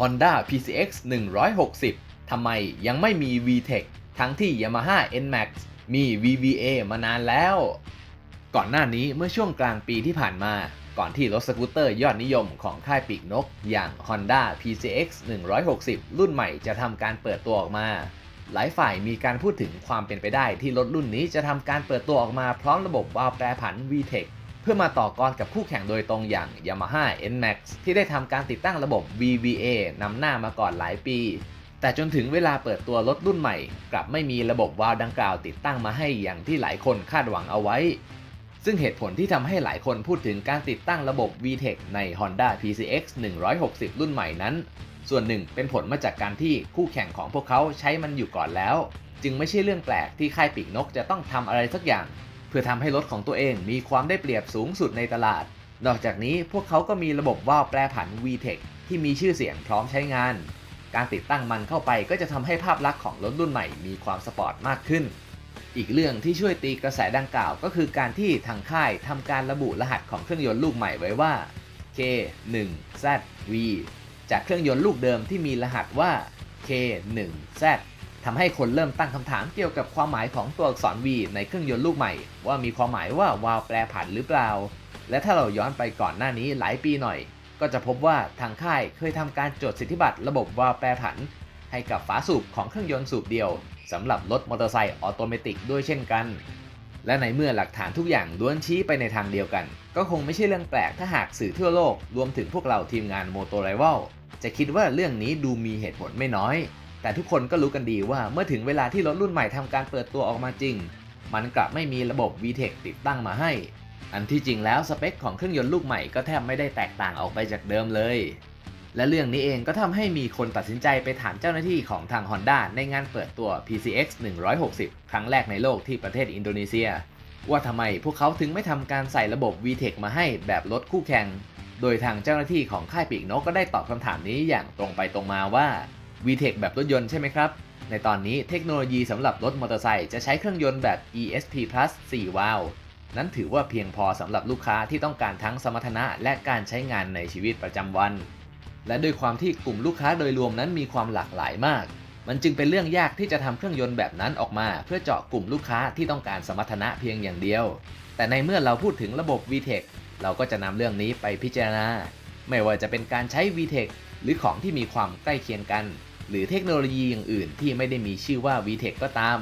Honda PCX 160 ทำไมยังไม่มี VTEC ทั้งที่ Yamaha NMAX มี VVA มานานแล้ว ก่อนหน้านี้เมื่อช่วงกลางปีที่ผ่านมา ก่อนที่รถสกูตเตอร์ยอดนิยมของค่ายปีกนก อย่าง Honda PCX 160 รุ่นใหม่จะทำการเปิดตัวออกมา หลายฝ่ายมีการพูดถึงความเป็นไปได้ที่รถรุ่นนี้จะทำการเปิดตัวออกมาพร้อมระบบวาล์วแปรผัน VTEC พื่อมาต่อกรกับคู่แข่งโดยตรงอย่าง Yamaha NMAX ที่ได้ทำการติดตั้งระบบ VVA นำหน้ามาก่อนหลายปี แต่จนถึงเวลาเปิดตัวรถรุ่นใหม่ กลับไม่มีระบบวาล์วดังกล่าวติดตั้งมาให้อย่างที่หลายคนคาดหวังเอาไว้ ซึ่งเหตุผลที่ทำให้หลายคนพูดถึงการติดตั้งระบบ VTEC ใน Honda PCX 160 รุ่นใหม่นั้น ส่วนหนึ่งเป็นผลมาจากการที่คู่แข่งของพวกเขาใช้มันอยู่ก่อนแล้ว จึงไม่ใช่เรื่องแปลกที่ค่ายปีกนกจะต้องทำอะไรสักอย่าง เพื่อทำให้รถของตัวเองมีความได้เปรียบสูงสุดในตลาด นอกจากนี้พวกเขาก็มีระบบว่าวแปรผัน VTEC ที่มีชื่อเสียงพร้อมใช้งาน การติดตั้งมันเข้าไปก็จะทำให้ภาพลักษณ์ของรถรุ่นใหม่มีความสปอร์ตมากขึ้น อีกเรื่องที่ช่วยตีกระแสดังกล่าว ก็คือการที่ทางค่ายทำการระบุรหัสของเครื่องยนต์ลูกใหม่ไว้ว่า K1ZV จากเครื่องยนต์ลูกเดิมที่มีรหัสว่า K1Z ทำให้คนเริ่มตั้งคำถามเกี่ยวกับความหมายของตัวอักษร V ในเครื่องยนต์ลูกใหม่ ว่ามีความหมายว่าวาล์วแปรผันหรือเปล่า และถ้าเราย้อนไปก่อนหน้านี้หลายปีหน่อย ก็จะพบว่าทางค่ายเคยทำการจดสิทธิบัตรระบบวาล์วแปรผัน ให้กับฝาสูบของเครื่องยนต์สูบเดียวสำหรับรถมอเตอร์ไซค์ออโตเมติกด้วยเช่นกัน และในเมื่อหลักฐานทุกอย่างล้วนชี้ไปในทางเดียวกัน ก็คงไม่ใช่เรื่องแปลกถ้าหากสื่อทั่วโลกรวมถึงพวกเราทีมงานโมโตไรว l จะคิดว่าเรื่องนี้ดูมีเหตุผลไม่น้อย แต่ทุกคนก็รู้กันดีว่าเมื่อถึงเวลาที่รถรุ่นใหม่ทำการเปิดตัวออกมาจริง มันกลับไม่มีระบบ VTEC ติดตั้งมาให้ อันที่จริงแล้วสเปคของเครื่องยนต์ลูกใหม่ก็แทบไม่ได้แตกต่างออกไปจากเดิมเลย และเรื่องนี้เองก็ทำให้มีคนตัดสินใจไปถามเจ้าหน้าที่ของทาง Honda ในงานเปิดตัว PCX 160 ครั้งแรกในโลกที่ประเทศอินโดนีเซีย ว่าทำไมพวกเขาถึงไม่ทำการใส่ระบบ VTEC มาให้แบบรถคู่แข่ง โดยทางเจ้าหน้าที่ของค่ายปีกนกก็ได้ตอบคำถามนี้อย่างตรงไปตรงมาว่า VTEC แบบรถยนต์ใช่ไหมครับ ในตอนนี้เทคโนโลยีสำหรับรถมอเตอร์ไซค์จะใช้เครื่องยนต์แบบ ESP Plus 4 วาล์วนั้นถือว่าเพียงพอสำหรับลูกค้าที่ต้องการทั้งสมรรถนะและการใช้งานในชีวิตประจำวัน และด้วยความที่กลุ่มลูกค้าโดยรวมนั้นมีความหลากหลายมาก มันจึงเป็นเรื่องยากที่จะทำเครื่องยนต์แบบนั้นออกมา เพื่อเจาะกลุ่มลูกค้าที่ต้องการสมรรถนะเพียงอย่างเดียว แต่ในเมื่อเราพูดถึงระบบ VTEC เราก็จะนำเรื่องนี้ไปพิจารณา ไม่ว่าจะเป็นการใช้ VTEC หรือของที่มีความใกล้เคียงกัน หรือเทคโนโลยีอย่างอื่นที่ไม่ได้มีชื่อว่า VTEC ก็ตาม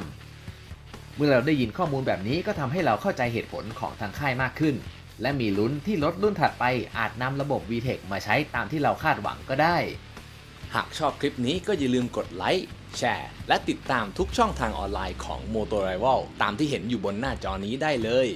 เมื่อเราได้ยินข้อมูลแบบนี้ก็ทำให้เราเข้าใจเหตุผลของทางค่ายมากขึ้น และมีลุ้นที่รถรุ่นถัดไปอาจนำระบบ VTEC มาใช้ตามที่เราคาดหวังก็ได้ หากชอบคลิปนี้ก็อย่าลืมกดไลค์แชร์และติดตามทุกช่องทางออนไลน์ของ m o t o r i v a l ตามที่เห็นอยู่บนหน้าจอนี้ได้เลย